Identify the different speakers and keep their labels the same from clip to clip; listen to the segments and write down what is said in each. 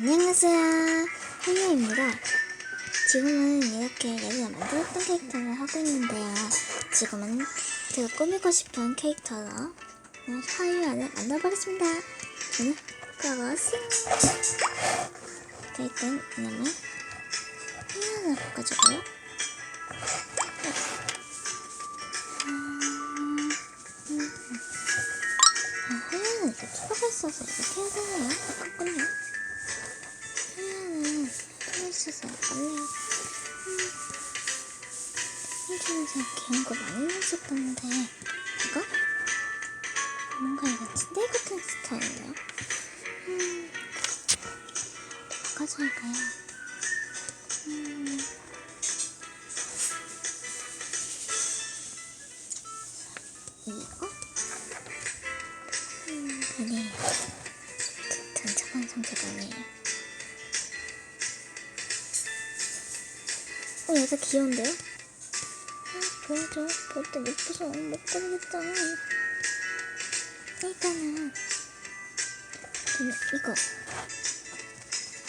Speaker 1: 안녕하세요. 하유입니다. 지금은 이렇게 예전에 만들었던 캐릭터를 하고 있는데요. 지금은 제가 꾸미고 싶은 캐릭터로 하유를 만들어보겠습니다. 저는! 자, 일단 이놈을 하유를 바꿔주고요. 아, 하유는 이렇게 투가 있어서 이렇게 해야 되나요? 통 있어서 빨래요. 음. 예전에 제가 귀여운 거 많이 넣었었던데 이거? 뭔가 이거 찐대 같은 스타일이에요. 음. 뭐가 좋을까요? 음. 이거? 음, 아니에요. 전 저건 성격 아니에요. 어, 얘가 귀여운데요? 아, 보여줘. 볼때 예뻐서 못 보겠잖아. 일단은, 이거.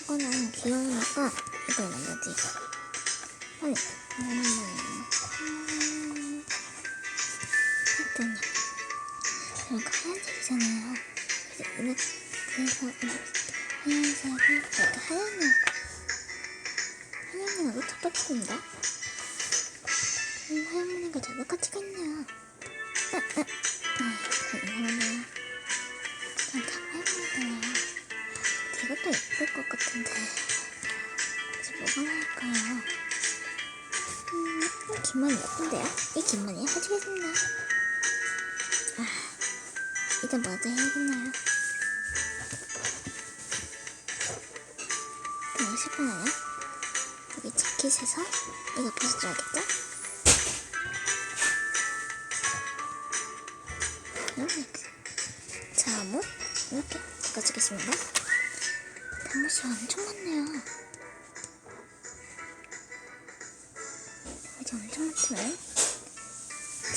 Speaker 1: 이거는 귀여우니까 이걸 만들지. 아니, 이거는 음, 하여튼, 이거 하얀색이잖아요. 그래서 이거, 그래서 이거 하얀색을 이렇게 하얀색. 하얀색하고 똑같습니다. 음, 하얀색과 저도 가치가 있네요. 아, 아, 아, 이상하네요. 그냥 다 하얀색이네요. 이것도 예쁠 것 같은데. 이제 뭐가 나올까요? 음, 이 김만 예쁜데요? 이 김만이 해주겠습니다. 아, 일단 먼저 해야겠나요? 그냥 싶어요. 여기 재킷에서 이거 벗어줘야겠죠? 이렇게 잠옷 이렇게 바꿔주겠습니다. 잠옷이 엄청 많네요. 이제 엄청 많지만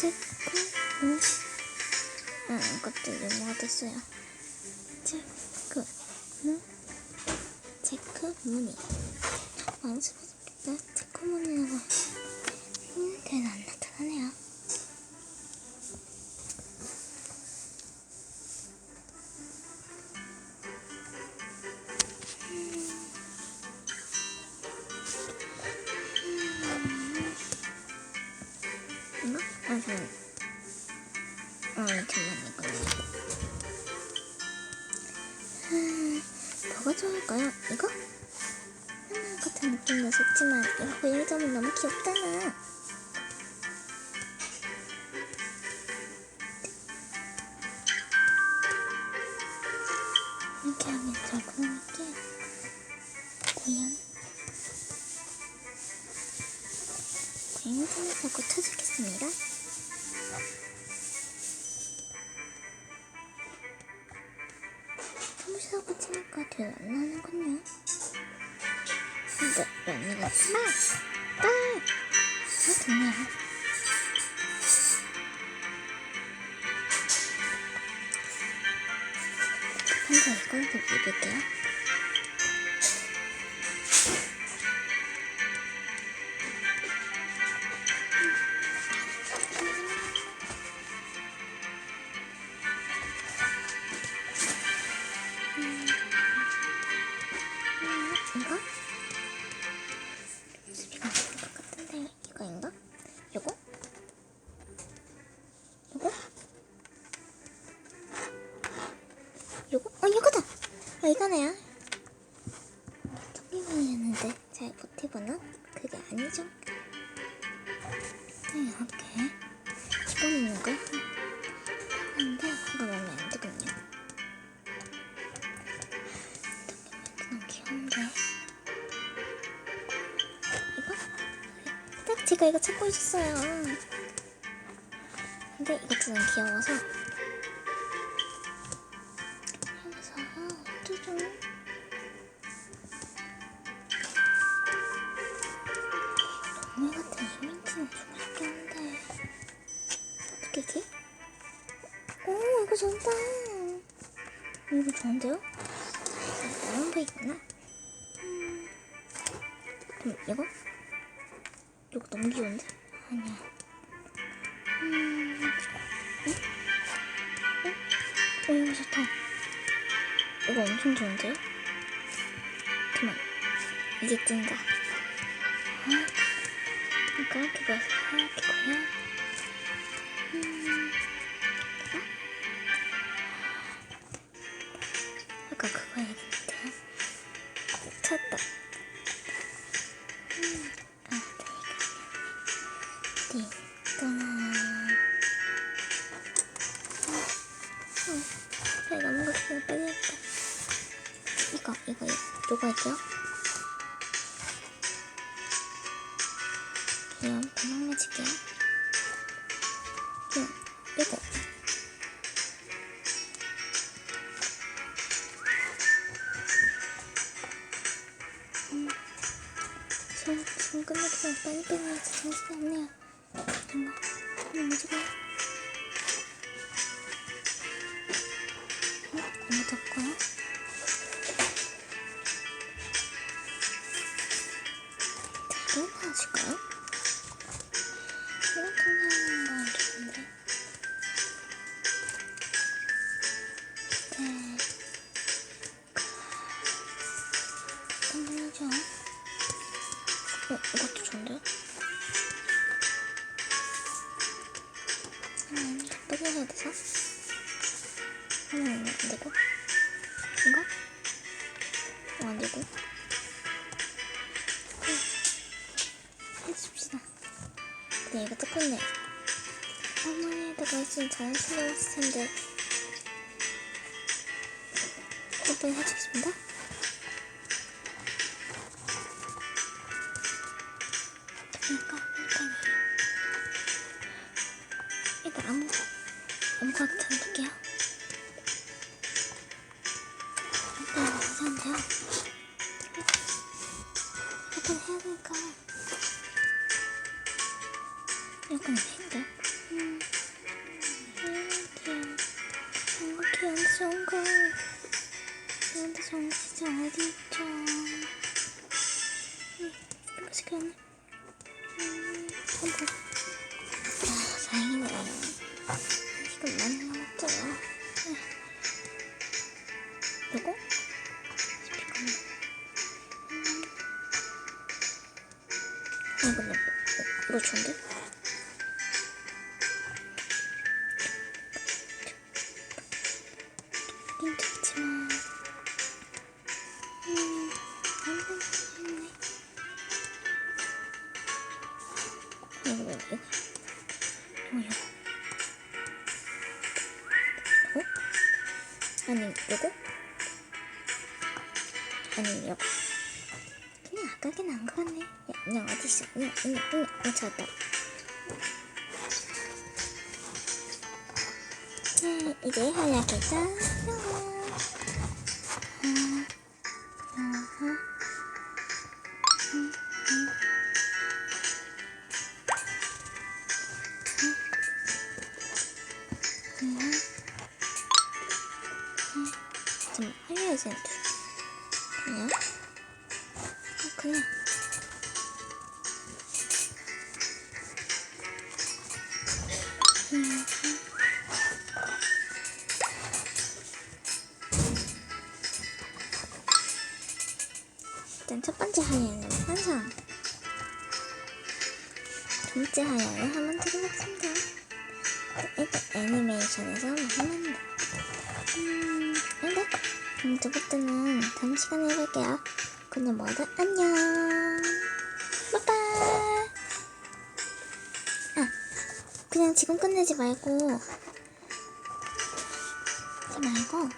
Speaker 1: 체크 무 아, 이것도 유모가 됐어요. 체크 무 체크 무늬 완수했다 체크무늬라고 했는데는 안 나타나네요. 이거? 아, 저, 어, 잠깐만, 이거는. 음, 뭐가 좋을까요? 이거? 하나 같은 느낌도 좋지만, 이거 고양이 점은 너무 귀엽잖아. 이렇게 하면 저그러니까 고양 고양이점에서 고쳐주겠습니다. 사무실에 고치니까 되게 안 나는군요. 근데 언니가 막! 딱! 아, 좋네요. 먼저 이걸 좀 입을게요. 어 이거네요 토끼만이었는데 잘 못해보나? 그게 아니죠? 네, 이렇게 집어넣는 거 하는데 이거 마음에 안 들거든요? 딱 제가 이거 찾고 있었어요. 근데 이것도 너무 귀여워서 어쩌죠? 동물 같은 이민트는 주고 싶겠는데 어떻게 지오 이거 좋다. 이거 좋은데요? 나만 보이구나. 그럼 이거? 이거 너무 귀여운데? 아니야. 음, 응? 응? 어, 이거 좋다. 이거 엄청 좋은데요? 그만. 아, 이렇게 봐서 하얗게 고요. 음, 어? 아까 그거 해야겠는데요? 찾다. 음, 아, 네. 띠까나. 어, 잘 넘어갔어요. 빨리 했다. 이거, 이거, 이거. 요거 할게요. 그냥 그냥 해줄게요. 그냥 이거. 음, 지금 지금 끝내기만 빨리빨리 해서 정신이 없네요. 잠깐만, 너무 지금. 어, 아무도 없고요. 이거 하실까요? 이렇게 하는 건 좋은데. 네. 끝내죠. 어, 이것도 좋은데? 음, 예쁘게 해야 돼서? 하면 안 되고. 이거? 어, 안 되고. 네, 이거 똑같네. 했으면 잘 신경했을 텐데. 뽀뽀 해주겠습니다. 그러니까, 그러니까. 일단 아무, 아무것도 안 볼게요. 일단 괜찮은데요? 일단 해야 되니까. 약간. 음, 이렇게, 이렇게 안 좋은 거. 이런데 좋은 거 진짜 어디 있죠? 음, 이거지 그냥. 음, 한번. 아니, 요거? 아니, 요거. 그냥 나은 것 같네. 야, 그냥 어딨어? 그냥, 그냥, 그냥. 어, 찾았다. 네, 이제 하얗겠다. 좀 첫 번째 하얀은 완성 두 번째 하얀을 한번 드려봤습니다. 일단 애니메이션에서 하면 음, 일단 그럼 두 번째는 다음 시간에 해볼게요. 그럼 모두 안녕. 빠빠이 아 그냥 지금 끝내지 말고 하지 말고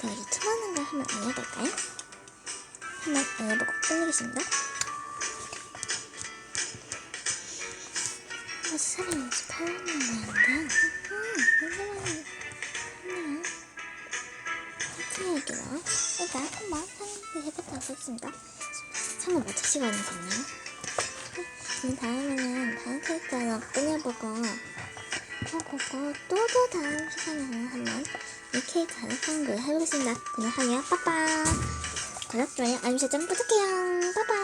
Speaker 1: 제가 유튜브 하는 걸 한번 알려볼까요? 한번 알려보고 끝내겠습니다 아, 사람이 28명 모양인데요 음, 오랜만에 했네요 파티에게요 일단 한번 상을 해보도록 하겠습니다 상을 맞출 시간이 됐네요 그 다음에는 다른 캐릭터로 꺼내보고 하고 또또 다음 시간에는 한번 이 캐릭터를 한글 해보겠습니다 그럼 하면 빠빠 구독, 좋아요, 알림 설정 부탁해요. 빠빠.